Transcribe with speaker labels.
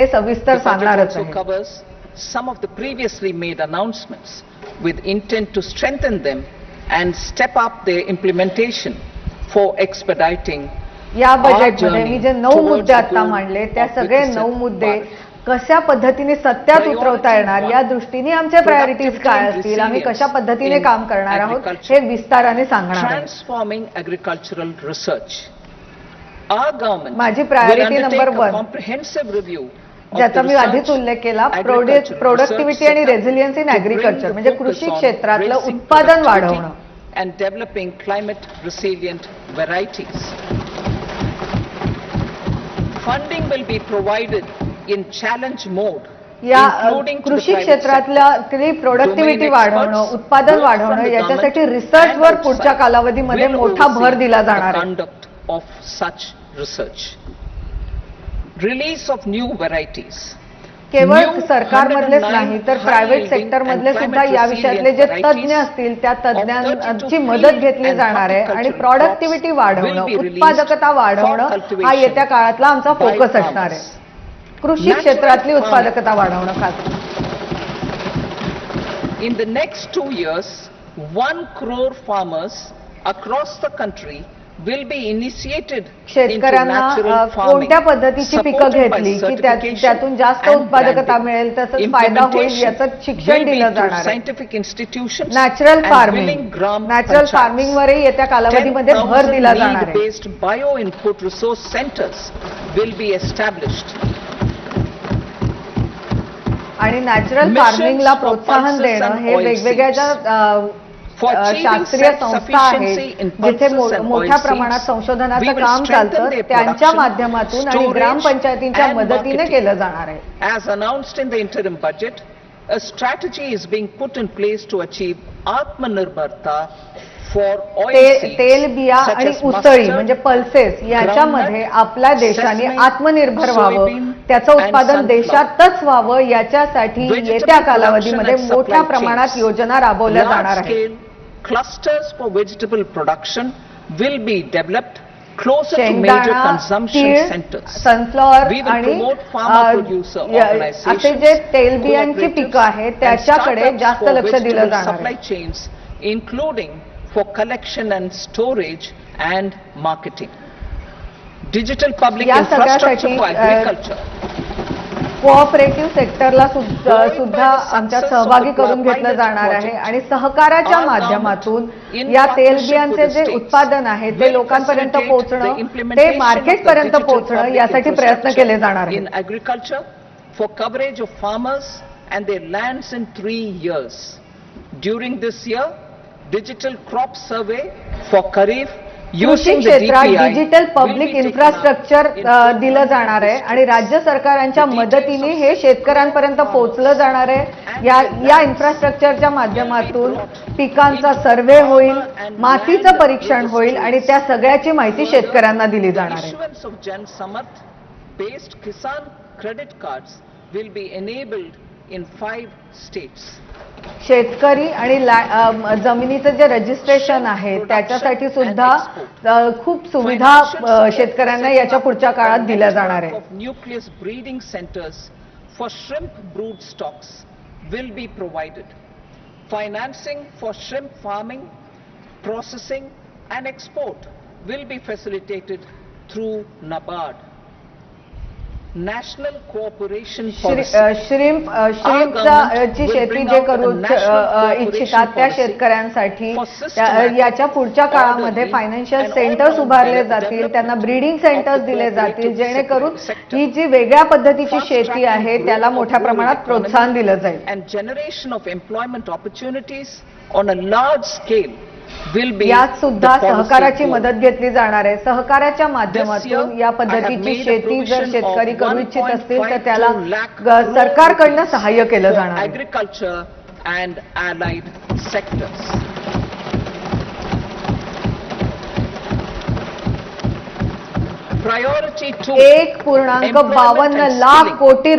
Speaker 1: ते सविस्तर सांगणारच
Speaker 2: covers some of the previously made announcements with intent to strengthen them and step up their implementation for expediting
Speaker 1: या बजेटमध्ये मी जे नऊ मुद्दे आता मांडले त्या सगळे नऊ मुद्दे. कशा पद्धतीने सत्यात उतरवता येणार या दृष्टीने आमचे प्रायोरिटीज काय असतील आम्ही कशा पद्धतीने काम करणार आहोत हे विस्ताराने सांगणार.
Speaker 2: Our government
Speaker 1: माझी
Speaker 2: will
Speaker 1: priority number
Speaker 2: undertake a
Speaker 1: ज्याचा मी आधीच उल्लेख केला प्रोडक्टिव्हिटी आणि रेझिलियन्स इन ऍग्रिकल्चर म्हणजे कृषी क्षेत्रातलं उत्पादन वाढवणं.
Speaker 2: And developing climate resilient varieties funding will be provided in challenge mode
Speaker 1: या
Speaker 2: uh,
Speaker 1: कृषी क्षेत्रातल्या प्रोडक्टिव्हिटी वाढवणं उत्पादन वाढवणं याच्यासाठी रिसर्च
Speaker 2: वर
Speaker 1: पुढच्या कालावधीमध्ये मोठा भर दिला जाणार
Speaker 2: conduct of such research release of new varieties
Speaker 1: केवळ
Speaker 2: सरकारमधले
Speaker 1: नाही तर प्रायव्हेट
Speaker 2: सेक्टरमधले
Speaker 1: सुद्धा या विषयातले जे
Speaker 2: तज्ञ
Speaker 1: असतील त्या
Speaker 2: तज्ञांची
Speaker 1: मदत घेतली जाणार आहे आणि प्रॉडक्टिव्हिटी वाढवणं उत्पादकता वाढवणं हा येत्या काळातला आमचा फोकस असणार आहे. कृषी क्षेत्रातली उत्पादकता वाढवणं खास.
Speaker 2: In the next two years one crore farmers across the country will be initiated
Speaker 1: शेतकऱ्यांना अ,
Speaker 2: natural farming.
Speaker 1: कोणत्या पद्धतीची पिकं घेतली की त्यातून जास्त
Speaker 2: and
Speaker 1: उत्पादकता. मिळेल तसंच फायदा होईल याचं शिक्षण
Speaker 2: will be
Speaker 1: दिलं जाणार
Speaker 2: scientific institutions natural
Speaker 1: farming
Speaker 2: natural.
Speaker 1: Farming वरही येत्या कालावधीमध्ये भर
Speaker 2: 10,000
Speaker 1: दिला जाणार आहे
Speaker 2: need-based bio-input resource centers will be established.
Speaker 1: आणि नॅचरल फार्मिंगला प्रोत्साहन देणं हे वेगवेगळ्या शास्त्रीय संस्था आहेत जिथे मोठ्या प्रमाणात संशोधनाचं काम चालतं त्यांच्या माध्यमातून आणि ग्रामपंचायतींच्या मदतीने. केलं जाणार आहे
Speaker 2: announced in the interim budget, a strategy is being put in place to achieve Atmanirbharta for oil
Speaker 1: तेल बिया आणि उसळी म्हणजे पल्सेस याच्यामध्ये आपल्या देशाने आत्मनिर्भर व्हावं त्याचं उत्पादन. देशातच व्हावं याच्यासाठी येत्या कालावधीमध्ये मोठ्या प्रमाणात. योजना राबवल्या जाणार आहेत
Speaker 2: clusters for vegetable production will be developed closer to major
Speaker 1: शेंगदाणा
Speaker 2: consumption
Speaker 1: तीळ
Speaker 2: centers.
Speaker 1: सनफ्लॉवर
Speaker 2: We will
Speaker 1: आणि
Speaker 2: promote farmer
Speaker 1: अ,
Speaker 2: producer
Speaker 1: या-
Speaker 2: organizations,
Speaker 1: असे जे तेलबियांची
Speaker 2: cooperatives,
Speaker 1: पिकं आहेत
Speaker 2: and
Speaker 1: त्याच्याकडे
Speaker 2: startups
Speaker 1: जास्त
Speaker 2: for
Speaker 1: लक्ष दिलं
Speaker 2: vegetable
Speaker 1: जाणार
Speaker 2: supply
Speaker 1: आहे
Speaker 2: chains, including for collection and storage and marketing. Digital public
Speaker 1: या
Speaker 2: infrastructure
Speaker 1: सगळ्यासाठी,
Speaker 2: for
Speaker 1: अ,
Speaker 2: agriculture.
Speaker 1: cooperative सेक्टरला सुद्धा आमच्या सहभागी करून घेतलं जाणार आहे. आणि सहकाराच्या माध्यमातून या तेलबियांचे जे उत्पादन आहे ते लोकांपर्यंत पोहोचणं ते मार्केटपर्यंत पोहोचणं यासाठी प्रयत्न केले जाणार आहेत.
Speaker 2: agriculture, for coverage of farmers and their lands in three years. During this year, digital crop survey for Kharif
Speaker 1: कृषी क्षेत्रात
Speaker 2: digital public
Speaker 1: infrastructure
Speaker 2: up in
Speaker 1: uh,
Speaker 2: 400
Speaker 1: दिलं जाणार आहे आणि राज्य सरकारांच्या मदतीने हे शेतकऱ्यांपर्यंत पोहोचलं जाणार आहे. या या इन्फ्रास्ट्रक्चरच्या माध्यमातून पिकांचा सर्व्हे होईल मातीचं परीक्षण होईल आणि त्या सगळ्याची माहिती शेतकऱ्यांना दिली जाणार आहे.
Speaker 2: based Kisan credit cards will be enabled in five states
Speaker 1: शेतकरी आणि जमिनीचं जे रजिस्ट्रेशन आहे त्याच्यासाठी सुद्धा खूप सुविधा शेतकऱ्यांना याच्या पुढच्या काळात दिल्या जाणार आहे.
Speaker 2: Nucleus breeding centres for shrimp brood stocks will be provided financing for shrimp farming processing and export will be facilitated through NABARD Policy.
Speaker 1: Uh, shrimp uh, श्रिम्पचा अ, ची शेती जे करू अ, अ, इच्छितात त्या शेतकऱ्यांसाठी याच्या पुढच्या काळामध्ये फायनान्शियल सेंटर्स उभारले जातील त्यांना ब्रीडिंग सेंटर्स दिले जातील जेणेकरून ही जी वेगळ्या पद्धतीची शेती आहे त्याला मोठ्या प्रमाणात प्रोत्साहन दिलं जाईल
Speaker 2: of employment opportunities on a large scale will be
Speaker 1: यात सुद्धा सहकाराची. मदत घेतली जाणार आहे सहकाराच्या माध्यमातून या पद्धतीची शेती जर शेतकरी करू इच्छित असतील तर त्याला सरकारकडनं सहाय्य केलं जाणार
Speaker 2: allied sectors. Priority two.
Speaker 1: एक पूर्णांक बावन्न लाख. कोटी